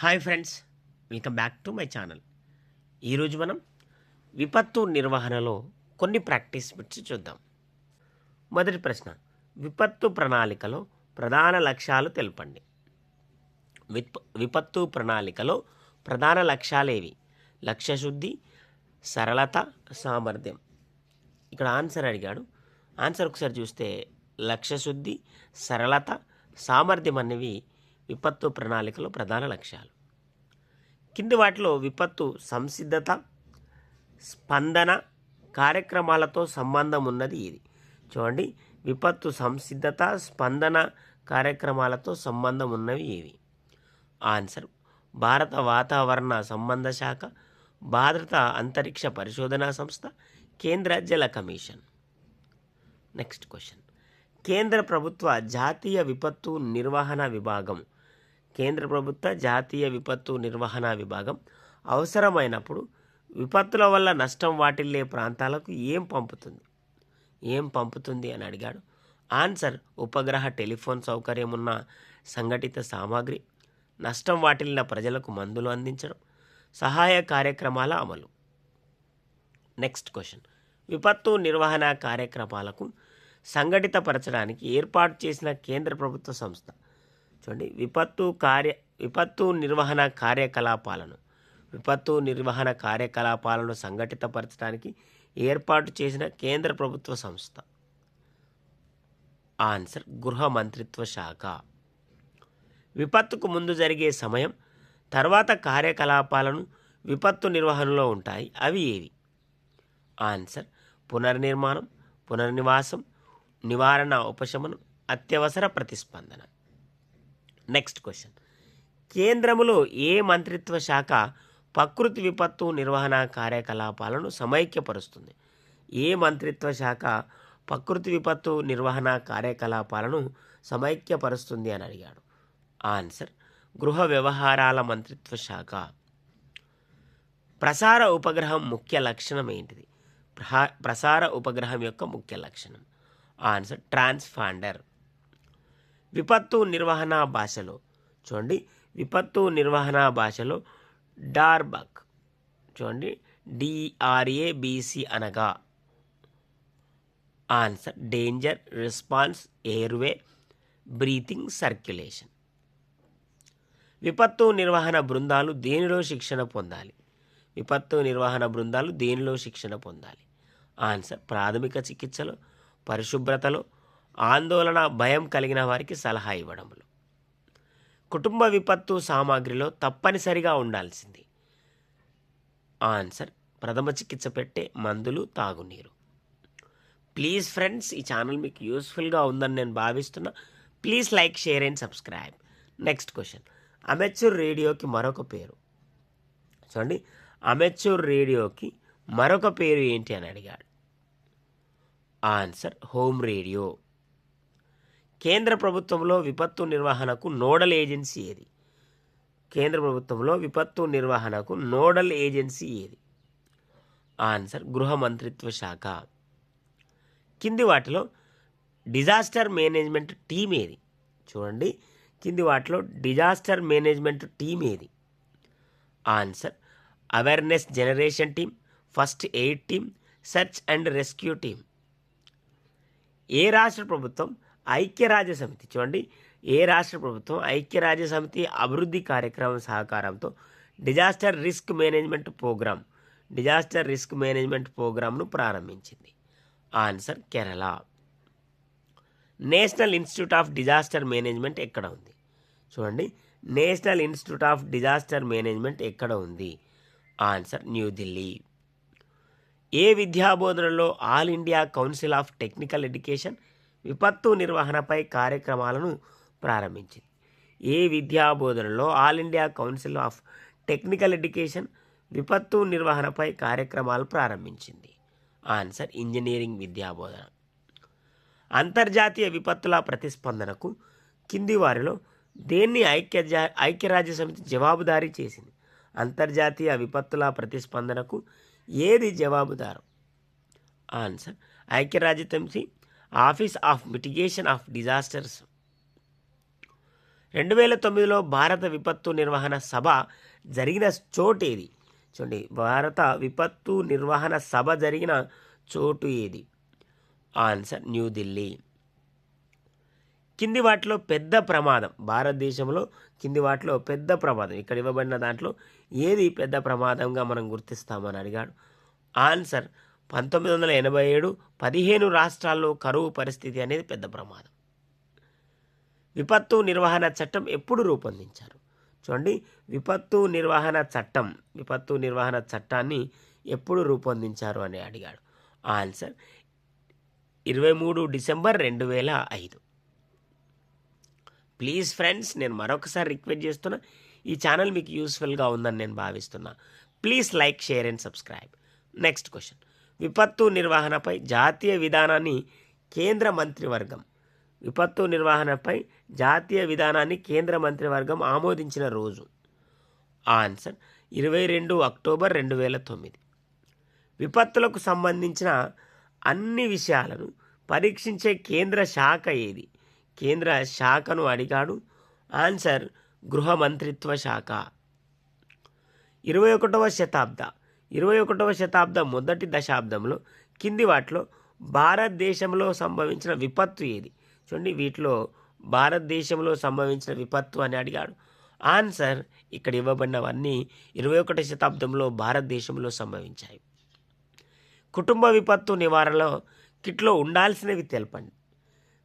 Hi friends welcome back to my channel. ఈరోజు మనం విపత్తు నిర్వహణలో కొన్ని ప్రాక్టీస్ బిట్స్ చూద్దాం. మొదటి ప్రశ్న విపత్తు ప్రణాళికలో ప్రధాన లక్ష్యాలు తెలపండి? విపత్తు ప్రణాళికలో ప్రధాన లక్ష్యాలేవి లక్ష్యశుద్ధి సరళత సామర్థ్యం. ఇక్కడ ఆన్సర్ అడిగాడు. ఆన్సర్ ఒకసారి చూస్తే లక్ష్యశుద్ధి సరళత సామర్థ్యం అనేవి విపత్తు ప్రణాళికలో ప్రధాన లక్ష్యాలు. కింది వాటిలో విపత్తు సంసిద్ధత స్పందన కార్యక్రమాలతో సంబంధం ఉన్నది ఇది. చూడండి విపత్తు సంసిద్ధత స్పందన కార్యక్రమాలతో సంబంధం ఉన్నవి ఇవి. ఆన్సర్ భారత వాతావరణ సంబంధ శాఖ భారత అంతరిక్ష పరిశోధనా సంస్థ కేంద్ర జల కమిషన్. Next question. కేంద్ర ప్రభుత్వ జాతీయ విపత్తు నిర్వహణ విభాగం కేంద్ర ప్రభుత్వ జాతీయ విపత్తు నిర్వహణ విభాగం అవసరమైనప్పుడు విపత్తుల వల్ల నష్టం వాటిల్లే ప్రాంతాలకు ఏం పంపుతుంది? ఏం పంపుతుంది అని అడిగాడు. ఆన్సర్ ఉపగ్రహ టెలిఫోన్ సౌకర్యం ఉన్న సంఘటిత సామాగ్రి నష్టం వాటిల్లిన ప్రజలకు మందులు అందించడం సహాయ కార్యక్రమాల అమలు. Next question. విపత్తు నిర్వహణ కార్యక్రమాలకు సంఘటితపరచడానికి ఏర్పాటు చేసిన కేంద్ర ప్రభుత్వ సంస్థ చూడండి విపత్తు కార్య విపత్తు నిర్వహణ కార్యకలాపాలను విపత్తు నిర్వహణ కార్యకలాపాలను సంఘటితపరచడానికి ఏర్పాటు చేసిన కేంద్ర ప్రభుత్వ సంస్థ. ఆన్సర్ గృహ మంత్రిత్వ శాఖ. విపత్తుకు ముందు జరిగే సమయం తర్వాత కార్యకలాపాలను విపత్తు నిర్వహణలో ఉంటాయి అవి ఏవి? ఆన్సర్ పునర్నిర్మాణం పునర్నివాసం నివారణ ఉపశమనం అత్యవసర ప్రతిస్పందన. నెక్స్ట్ క్వశ్చన్ కేంద్రములో ఏ మంత్రిత్వ శాఖ ప్రకృతి విపత్తు నిర్వహణ కార్యకలాపాలను సమైక్యపరుస్తుంది? ఏ మంత్రిత్వ శాఖ ప్రకృతి విపత్తు నిర్వహణ కార్యకలాపాలను సమైక్యపరుస్తుంది అని అడిగాడు? ఆన్సర్ గృహ వ్యవహారాల మంత్రిత్వ శాఖ. ప్రసార ఉపగ్రహం ముఖ్య లక్షణం ఏంటిది? ప్రహా- ప్రసార ఉపగ్రహం యొక్క ముఖ్య లక్షణం. Answer transponder. విపత్తు నిర్వహణ భాషలో. చూడండి విపత్తు నిర్వహణ భాషలో డార్బక్. చూడండి డిఆర్ఏబిసి అనగా answer danger response airway breathing circulation. విపత్తు నిర్వహణ బృందాలు దేనిలో శిక్షణ పొందాలి? విపత్తు నిర్వహణ బృందాలు దేనిలో శిక్షణ పొందాలి? ఆన్సర్ ప్రాథమిక చికిత్సలో పరిశుభ్రతలో ఆందోళన భయం కలిగిన వారికి సలహా ఇవ్వడంలో. కుటుంబ విపత్తు సామాగ్రిలో తప్పనిసరిగా ఉండాల్సింది. ఆన్సర్ ప్రథమ చికిత్స పెట్టే మందులు తాగునీరు. ప్లీజ్ ఫ్రెండ్స్ ఈ ఛానల్ మీకు యూస్ఫుల్గా ఉందని నేను భావిస్తున్నా. Please like share and subscribe. Next question. Amateur రేడియోకి మరొక పేరు. చూడండి అమెచ్యూర్ రేడియోకి మరొక పేరు ఏంటి అని అడిగాడు. Answer home radio. కేంద్ర ప్రభుత్వంలో విపత్తు నిర్వహణకు నోడల్ ఏజెన్సీ ఏది? కేంద్ర ప్రభుత్వంలో విపత్తు నిర్వహణకు నోడల్ ఏజెన్సీ ఏది? ఆన్సర్ గృహ మంత్రిత్వ శాఖ. కింది వాటిలో డిజాస్టర్ మేనేజ్మెంట్ టీం ఏది? చూడండి. కింది వాటిలో డిజాస్టర్ మేనేజ్మెంట్ టీం ఏది? Answer awareness generation team first aid team search and rescue team ఏ రాష్ట్ర ప్రభుత్వం ఐక్యరాజ్య సమితి చూడండి ఏ రాష్ట్ర ప్రభుత్వం ఐక్యరాజ్య సమితి అభివృద్ధి కార్యక్రమం సహకారంతో disaster risk management programme disaster risk management ప్రోగ్రామ్ను ప్రారంభించింది. Answer Kerala. National institute of disaster management ఎక్కడ ఉంది? చూడండి national institute of disaster management ఎక్కడ ఉంది? ఆన్సర్ న్యూఢిల్లీ ఏ విద్యాబోధనలో all India council of technical education విపత్తు నిర్వహణపై కార్యక్రమాలను ప్రారంభించింది. ఏ విద్యాబోధనలో all India council of technical education విపత్తు నిర్వహణపై కార్యక్రమాలు ప్రారంభించింది. ఆన్సర్ ఇంజనీరింగ్ విద్యాబోధన. అంతర్జాతీయ విపత్తుల ప్రతిస్పందనకు కింది వారిలో దేన్ని ఐక్య జా- ఐక్యరాజ్య సమితి జవాబుదారీ చేసింది? అంతర్జాతీయ విపత్తుల ప్రతిస్పందనకు ఏది జవాబుదారు? ఆన్సర్ ఐక్యరాజ్య సమితి office of mitigation of disasters. రెండు వేల తొమ్మిదిలో భారత విపత్తు నిర్వహణ సభ జరిగిన చోటు ఏది చూడండి భారత విపత్తు నిర్వహణ సభ జరిగిన చోటు ఏది? ఆన్సర్ న్యూఢిల్లీ కింది వాటిలో పెద్ద ప్రమాదం. భారతదేశంలో కింది వాటిలో పెద్ద ప్రమాదం. ఇక్కడ ఇవ్వబడిన దాంట్లో ఏది పెద్ద ప్రమాదంగా మనం గుర్తిస్తామని అడిగాడు? ఆన్సర్ పంతొమ్మిది వందల ఎనభై ఏడు పదిహేను రాష్ట్రాల్లో కరువు పరిస్థితి అనేది పెద్ద ప్రమాదం. విపత్తు నిర్వహణ చట్టం ఎప్పుడు రూపొందించారు? చూడండి విపత్తు నిర్వహణ చట్టం విపత్తు నిర్వహణ చట్టాన్ని ఎప్పుడు రూపొందించారు అని అడిగాడు. ఆన్సర్ ఇరవై మూడు డిసెంబర్ రెండు వేల ఐదు. ప్లీజ్ ఫ్రెండ్స్ నేను మరొకసారి రిక్వెస్ట్ చేస్తున్నా ఈ ఛానల్ మీకు యూస్ఫుల్గా ఉందని నేను భావిస్తున్నా. Please like share and subscribe. Next question. విపత్తు నిర్వహణపై జాతీయ విధానాన్ని కేంద్ర మంత్రివర్గం విపత్తు నిర్వహణపై జాతీయ విధానాన్ని కేంద్ర మంత్రివర్గం ఆమోదించిన రోజు. ఆన్సర్ ఇరవై రెండు అక్టోబర్ రెండు వేల తొమ్మిది. విపత్తులకు సంబంధించిన అన్ని విషయాలను పరీక్షించే కేంద్ర శాఖ ఏది? కేంద్ర శాఖను అడిగాడు. ఆన్సర్ గృహ మంత్రిత్వ శాఖ. ఇరవై ఒకటవ శతాబ్ద ఇరవై ఒకటవ శతాబ్దం మొదటి దశాబ్దంలో కింది వాటిలో భారతదేశంలో సంభవించిన విపత్తు ఏది? చూడండి వీటిలో భారతదేశంలో సంభవించిన విపత్తు అని అడిగాడు. ఆన్సర్ ఇక్కడ ఇవ్వబడినవన్నీ ఇరవై ఒకటి శతాబ్దంలో భారతదేశంలో సంభవించాయి. కుటుంబ విపత్తు నివారణలో కిట్లో ఉండాల్సినవి తెలపండి.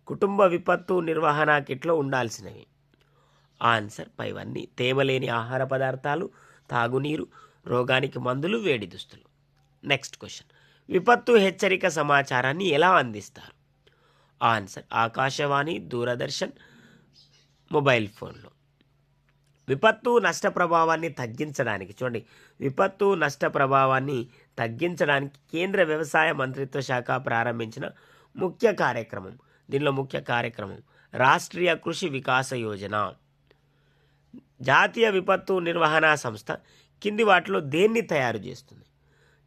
కుటుంబ విపత్తు నిర్వహణ కిట్లో ఉండాల్సినవి. ఆన్సర్ పైవన్నీ తేమలేని ఆహార పదార్థాలు తాగునీరు రోగానికి మందులు వేడి దుస్తులు. నెక్స్ట్ క్వశ్చన్ విపత్తు హెచ్చరిక సమాచారాన్ని ఎలా అందిస్తారు? ఆన్సర్ ఆకాశవాణి దూరదర్శన్ మొబైల్ ఫోన్లో. విపత్తు నష్ట ప్రభావాన్ని తగ్గించడానికి చూడండి. విపత్తు నష్ట ప్రభావాన్ని తగ్గించడానికి కేంద్ర వ్యవసాయ మంత్రిత్వ శాఖ ప్రారంభించిన ముఖ్య కార్యక్రమం. దీనిలో ముఖ్య కార్యక్రమం రాష్ట్రీయ కృషి వికాస యోజన. జాతీయ విపత్తు నిర్వహణ సంస్థ కింది వాటిలో దేన్ని తయారు చేస్తుంది?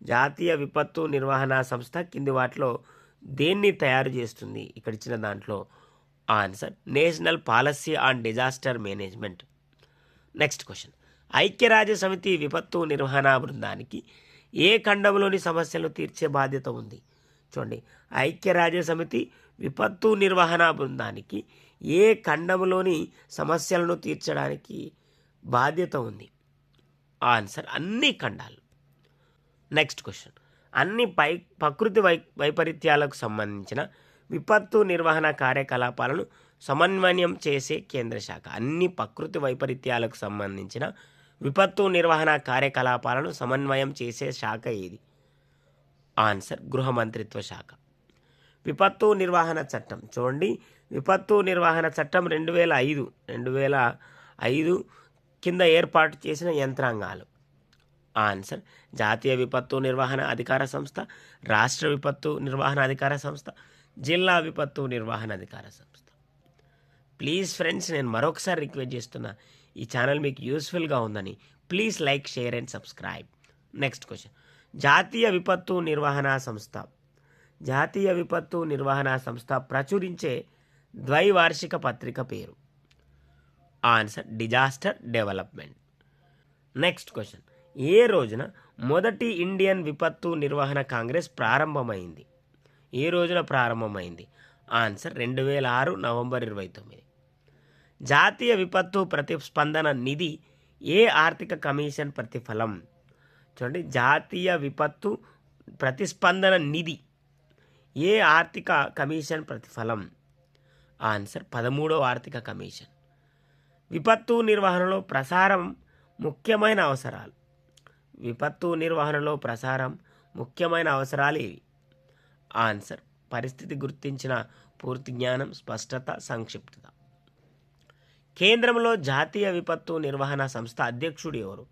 జాతీయ విపత్తు నిర్వహణ సంస్థ కింది వాటిలో దేన్ని తయారు చేస్తుంది? ఇక్కడ ఇచ్చిన దాంట్లో answer national policy on disaster management. Next question. ఐక్యరాజ్య సమితి విపత్తు నిర్వహణ బృందానికి ఏ ఖండంలోని సమస్యలు తీర్చే బాధ్యత ఉంది? చూడండి. ఐక్యరాజ్య సమితి విపత్తు నిర్వహణ బృందానికి ఏ ఖండంలోని సమస్యలను తీర్చడానికి బాధ్యత ఉంది? ఆన్సర్ అన్ని ఖండాలు. నెక్స్ట్ క్వశ్చన్ అన్ని పై ప్రకృతి వై వైపరీత్యాలకు సంబంధించిన విపత్తు నిర్వహణ కార్యకలాపాలను సమన్వయం చేసే కేంద్ర శాఖ. అన్ని ప్రకృతి వైపరీత్యాలకు సంబంధించిన విపత్తు నిర్వహణ కార్యకలాపాలను సమన్వయం చేసే శాఖ ఏది? ఆన్సర్ గృహ మంత్రిత్వ శాఖ. విపత్తు నిర్వహణ చట్టం. చూడండి. విపత్తు నిర్వహణ చట్టం రెండు వేల ఐదు. రెండు వేల ఐదు కింద ఏర్పాటు చేసిన యంత్రాంగాలు. ఆన్సర్ జాతీయ విపత్తు నిర్వహణ అధికార సంస్థ రాష్ట్ర విపత్తు నిర్వహణ అధికార సంస్థ జిల్లా విపత్తు నిర్వహణ అధికార సంస్థ. ప్లీజ్ ఫ్రెండ్స్ నేను మరొకసారి రిక్వెస్ట్ చేస్తున్నా ఈ ఛానల్ మీకు యూస్ఫుల్గా ఉందని please like share and subscribe next question జాతీయ విపత్తు నిర్వహణ సంస్థ. జాతీయ విపత్తు నిర్వహణ సంస్థ ప్రచురించే ద్వైవార్షిక పత్రిక పేరు. Answer disaster development. Next question. ఏ రోజున మొదటి ఇండియన్ విపత్తు నిర్వహణ కాంగ్రెస్ ప్రారంభమైంది? ఏ రోజున ప్రారంభమైంది? ఆన్సర్ రెండు వేల ఆరు నవంబర్ ఇరవై తొమ్మిది. జాతీయ విపత్తు ప్రతిస్పందన నిధి ఏ ఆర్థిక కమిషన్ ప్రతిఫలం? చూడండి జాతీయ విపత్తు ప్రతిస్పందన నిధి ఏ ఆర్థిక కమిషన్ ప్రతిఫలం? ఆన్సర్ పదమూడవ ఆర్థిక కమిషన్. విపత్తు నిర్వహణలో ప్రసారం ముఖ్యమైన అవసరాలు. విపత్తు నిర్వహణలో ప్రసారం ముఖ్యమైన అవసరాలు ఇవి ఆన్సర్. పరిస్థితి గుర్తించిన పూర్తి జ్ఞానం స్పష్టత సంక్షిప్తత. కేంద్రంలో జాతీయ విపత్తు నిర్వహణ సంస్థ అధ్యక్షుడు ఎవరు?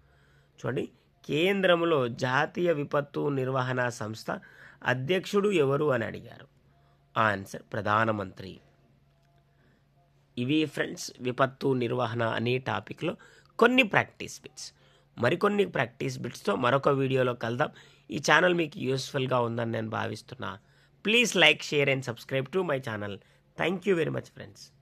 చూడండి. కేంద్రంలో జాతీయ విపత్తు నిర్వహణ సంస్థ అధ్యక్షుడు ఎవరు అని అడిగారు? ఆన్సర్. ప్రధానమంత్రి. ఇవి ఫ్రెండ్స్ విపత్తు నిర్వహణ అనే టాపిక్లో కొన్ని ప్రాక్టీస్ బిట్స్. మరికొన్ని ప్రాక్టీస్ బిట్స్తో మరొక వీడియోలో కలుద్దాం. ఈ ఛానల్ మీకు యూస్ఫుల్గా ఉందని నేను భావిస్తున్నా. Please like share and subscribe to my channel. Thank you very much friends.